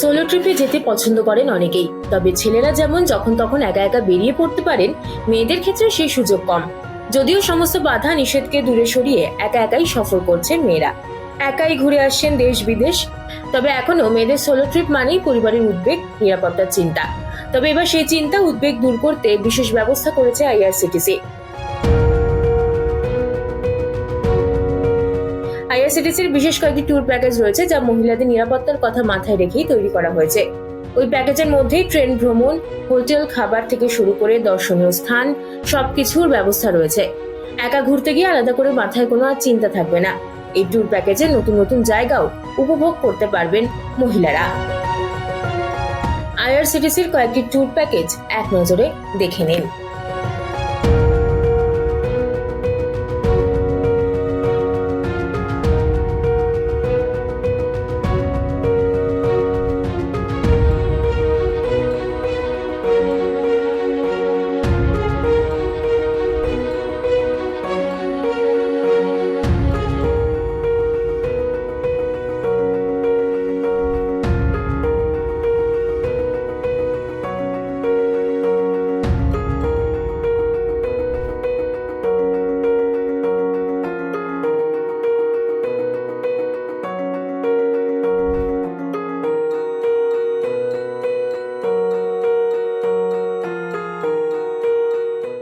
ট্রিপে যেতে পছন্দ করেন অনেকেই। তবে ছেলেরা যেমন যখন তখন একা একা বেরিয়ে পড়তে পারেন, মেয়েদের ক্ষেত্রে সেই সুযোগ কম। যদিও সমস্ত বাধা নিষেধকে দূরে সরিয়ে একা একাই সফর করছেন মেয়েরা। একাই ঘুরে আসছেন দেশ বিদেশ। তবে এখনও মেয়েদের সোলো ট্রিপ মানেই পরিবারের উদ্বেগ, নিরাপত্তার চিন্তা। তবে এবার সেই চিন্তা, উদ্বেগ দূর করতে বিশেষ ব্যবস্থা করেছে আইআরসিটিসি। আইআরসিটিসির বিশেষ কয়েকটি ট্যুর প্যাকেজ রয়েছে যা মহিলাদের নিরাপত্তার কথা মাথায় রেখেই তৈরি করা হয়েছে। ওই প্যাকেজের মধ্যেই ট্রেন ভ্রমণ হোটেল খাবার থেকে শুরু করে দর্শনীয় স্থান, সবকিছুর ব্যবস্থা রয়েছে। একা ঘুরতে গিয়ে আলাদা করে মাথায় কোনো আর চিন্তা থাকবে না। এই ট্যুর প্যাকেজে নতুন নতুন জায়গাও উপভোগ করতে পারবেন মহিলারা। আইআরসিটিসির কয়েকটি ট্যুর প্যাকেজ এক নজরে দেখে নিন।